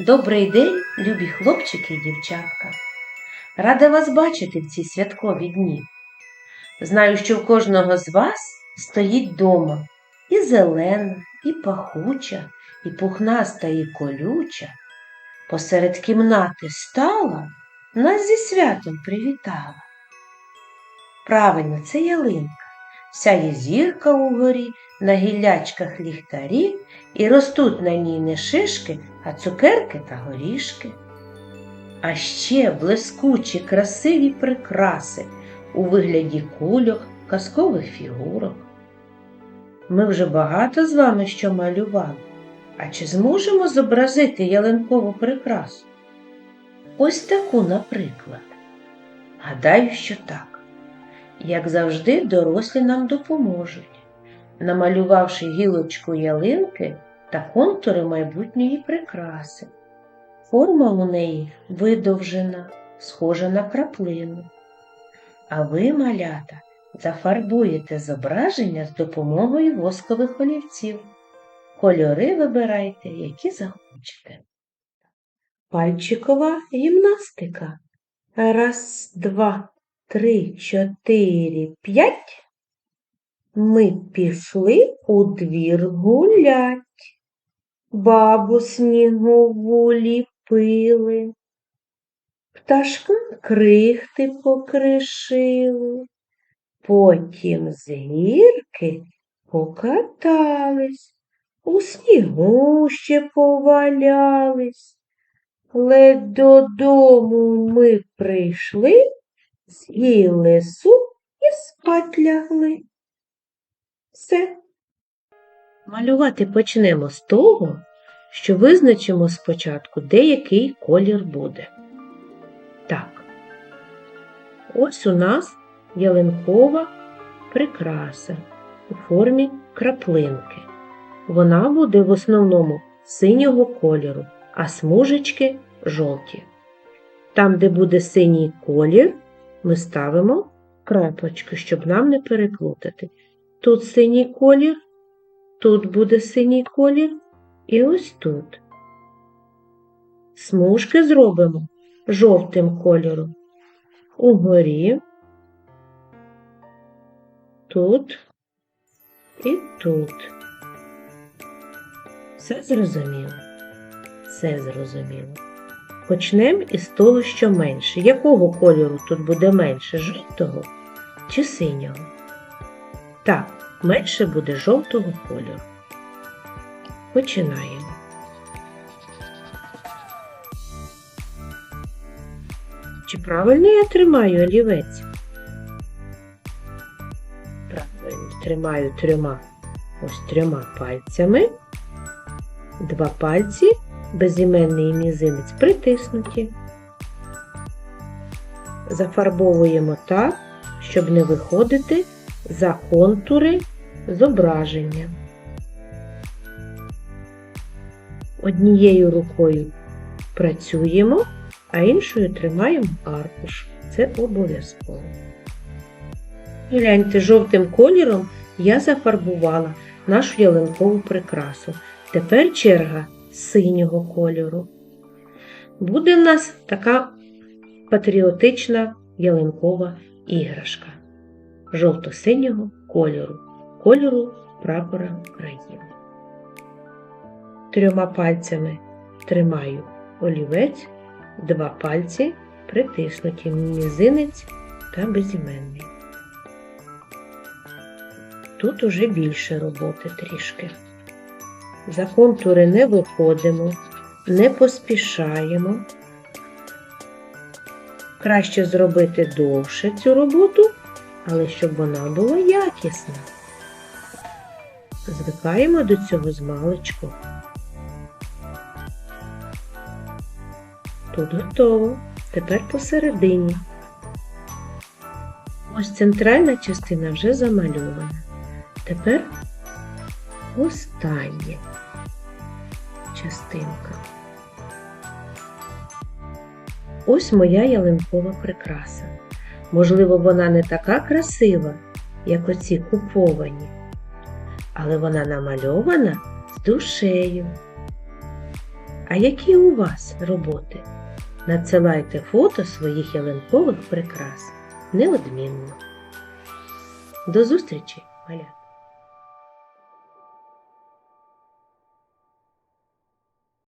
Добрий день, любі хлопчики і дівчатка. Рада вас бачити в ці святкові дні. Знаю, що в кожного з вас стоїть дома і зелена, і пахуча, і пухнаста, і колюча. Посеред кімнати стала, нас зі святом привітала. Правильно, це ялинка. Сяє зірка угорі, на гіллячках ліхтарі, і ростуть на ній не шишки, а цукерки та горішки. А ще блискучі красиві прикраси у вигляді кульок, казкових фігурок. Ми вже багато з вами що малювали. А чи зможемо зобразити ялинкову прикрасу? Ось таку, наприклад. Гадаю, що так. Як завжди, дорослі нам допоможуть, намалювавши гілочку ялинки та контури майбутньої прикраси. Форма у неї видовжена, схожа на краплину. А ви, малята, зафарбуєте зображення з допомогою воскових олівців. Кольори вибирайте, які захочете. Пальчикова гімнастика. Раз, два, три, чотири, п'ять. Ми пішли у двір гулять. Бабу снігову ліпили, пташкам крихти покришили, потім з гірки покатались, у снігу ще повалялись. Ледь додому ми прийшли, з'їли суп і спать лягли. Все. Малювати почнемо з того, що визначимо спочатку, де який колір буде. Так, ось у нас ялинкова прикраса у формі краплинки. Вона буде в основному синього кольору, а смужечки жовті. Там, де буде синій колір, ми ставимо крапочку, щоб нам не переплутати. Тут синій колір, тут буде синій колір і ось тут. Смужки зробимо жовтим кольором. Угорі, тут і тут. Все зрозуміло? Все зрозуміло. Почнемо із того, що менше. Якого кольору тут буде менше? Жовтого чи синього? Так, менше буде жовтого кольору. Починаємо. Чи правильно я тримаю олівець? Правильно, тримаю трьома ось трьома пальцями. Два пальці, безіменний і мізинець притиснуті. Зафарбовуємо так, щоб не виходити за контури зображення. Однією рукою працюємо, а іншою тримаємо аркуш. Це обов'язково. Гляньте, жовтим кольором я зафарбувала нашу ялинкову прикрасу. Тепер черга синього кольору. Буде в нас така патріотична ялинкова іграшка жовто-синього кольору, кольору прапора України. Трьома пальцями тримаю олівець, два пальці притиснуті мізинець та безіменний. Тут уже більше роботи трішки. За контури не виходимо, не поспішаємо. Краще зробити довше цю роботу, але щоб вона була якісна. Звикаємо до цього з маличку. Тут готово. Тепер посередині. Ось центральна частина вже замальована. Тепер остання частинка. Ось моя ялинкова прикраса. Можливо, вона не така красива, як оці куповані, але вона намальована з душею. А які у вас роботи? Надсилайте фото своїх ялинкових прикрас неодмінно. До зустрічі, малята!